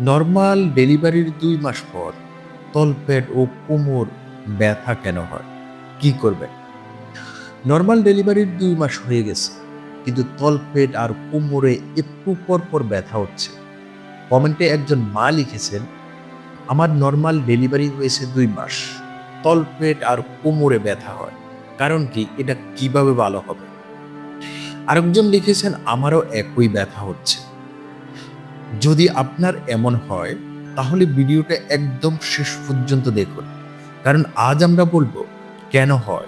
Normal ডেলিভারির দুই মাস পর তলপেট ও কোমর ব্যথা কেন হয়? কি করবেন নর্মাল ডেলিভারির দুই মাস হয়ে গেছে, কিন্তু তলপেট আর কোমরে একটু পর পর ব্যথা হচ্ছে। কমেন্টে একজন মা লিখেছেন, আমার নর্মাল ডেলিভারি হয়েছে দুই মাস, তলপেট আর কোমরে ব্যথা হয়। কারণ কি? এটা কীভাবে ভালো হবে? আরেকজন লিখেছেন, আমারও একই ব্যথা হচ্ছে। যদি আপনার এমন হয়, তাহলে ভিডিওটা একদম শেষ পর্যন্ত দেখুন। কারণ আজ আমরা বলব, কেন হয়,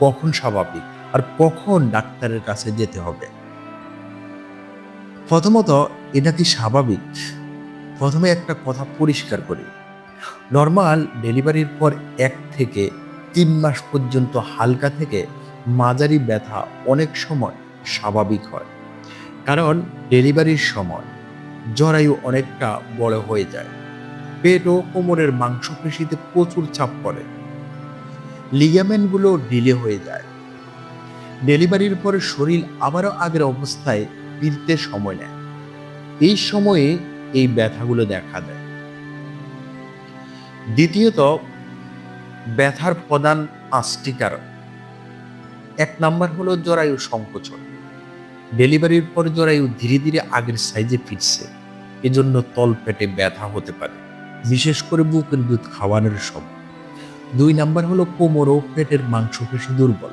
কখন স্বাভাবিক, আর কখন ডাক্তারের কাছে যেতে হবে। প্রথমত, এটা কি স্বাভাবিক? প্রথমে একটা কথা পরিষ্কার করি। নর্মাল ডেলিভারির পর এক থেকে তিন মাস পর্যন্ত হালকা থেকে মাঝারি ব্যথা অনেক সময় স্বাভাবিক হয়। কারণ ডেলিভারির সময় জরায়ু অনেকটা বড় হয়ে যায়। পেট ও কোমরের মাংসপেশিতে প্রচুর চাপ পড়ে। লিগামেন্টগুলো ঢিলে হয়ে যায়। ডেলিভারির পরে শরীর আবারও আগের অবস্থায় ফিরতে সময় নেয়। এই সময়ে এই ব্যথাগুলো দেখা দেয়। দ্বিতীয়ত, ব্যথার প্রধান পাঁচটি কারণ। এক নাম্বার হলো জরায়ু সংকোচন। ডেলিভারির পর জরায়ু ধীরে ধীরে আগের সাইজে ফিরছে। এজন্য তল পেটে ব্যথা হতে পারে, বিশেষ করে বুকের দুধ খাওয়ানোর সময়। দুই নাম্বার হলো কোমর ও পেটের মাংসপেশি দুর্বল।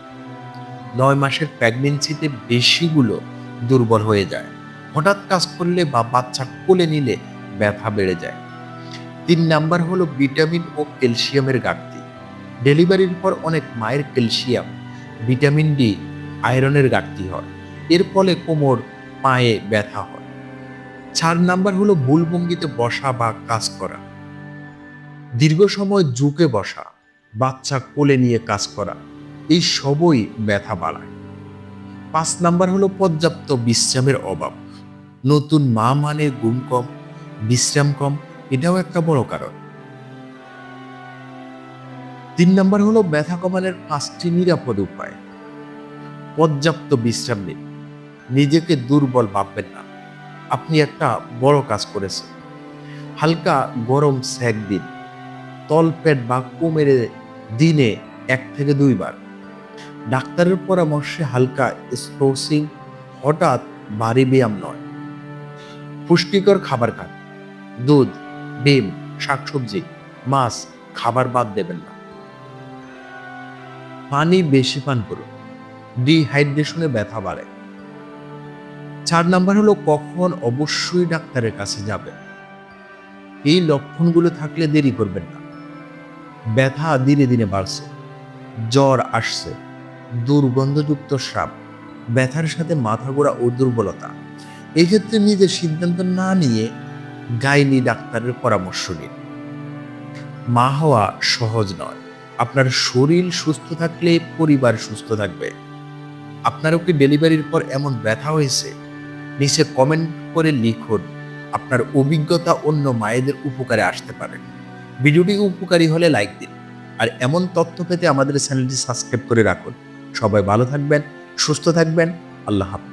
নয় মাসের প্রেগনেন্সিতে বেশিগুলো দুর্বল হয়ে যায়। হঠাৎ কাজ করলে বা বাচ্চা কোলে নিলে ব্যথা বেড়ে যায়। তিন নাম্বার হলো ভিটামিন ও ক্যালসিয়ামের ঘাটতি। ডেলিভারির পর অনেক মায়ের ক্যালসিয়াম, ভিটামিন ডি, আয়রনের ঘাটতি হয়। এর ফলে কোমর, পায়ে ব্যথা হয়। চার নাম্বার হলো ভুল ভঙ্গিতে বসা বা কাজ করা। দীর্ঘ সময় ঝুঁকে বসা, বাচ্চা কোলে নিয়ে কাজ করা, এই সবই ব্যথা বাড়ায়। পাঁচ নাম্বার হলো পর্যাপ্ত বিশ্রামের অভাব। নতুন মা মানে গুম কম, বিশ্রাম কম, এটাও একটা বড় কারণ। তিন নাম্বার হলো ব্যথা কমানোর পাঁচটি নিরাপদ উপায়। পর্যাপ্ত বিশ্রাম নিন। নিজেকে দুর্বল ভাববেন না। আপনি একটা বড় কাজ করেছেন। হালকা গরম সেক দিন। তলপেট বা কোমরে দিনে এক থেকে দুইবার ডাক্তারের পরামর্শে হালকা স্পোর্সিং হঠাৎ ভারী ব্যায়াম নয়। পুষ্টিকর খাবার খান। দুধ, ডিম, শাকসবজি, মাছ, খাবার বাদ দেবেন না। পানি বেশি পান করুন। ডিহাইড্রেশনে ব্যথা বাড়ে। চার নাম্বার হলো কখন অবশ্যই ডাক্তারের কাছে যাবেন এই লক্ষণগুলো থাকলে দেরি করবেন না। ব্যথা ধীরে ধীরে বাড়ছে, জ্বর আসছে, দুর্গন্ধযুক্ত সাপ ব্যথার সাথে মাথা ঘোরা ও দুর্বলতা। এই ক্ষেত্রে নিজের সিদ্ধান্ত না নিয়ে গাইনি ডাক্তারের পরামর্শ নিন। মা হওয়া সহজ নয়। আপনার শরীর সুস্থ থাকলে পরিবার সুস্থ থাকবে। আপনারও কি ডেলিভারির পর এমন ব্যথা হয়েছে নিচে কমেন্ট করে লিখুন। আপনার অভিজ্ঞতা অন্য মায়েদের উপকারে আসতে পারে। ভিডিওটি উপকারী হলে লাইক দিন। আর এমন তথ্য পেতে আমাদের চ্যানেলটি সাবস্ক্রাইব করে রাখুন। সবাই ভালো থাকবেন, সুস্থ থাকবেন। আল্লাহ হাফিজ।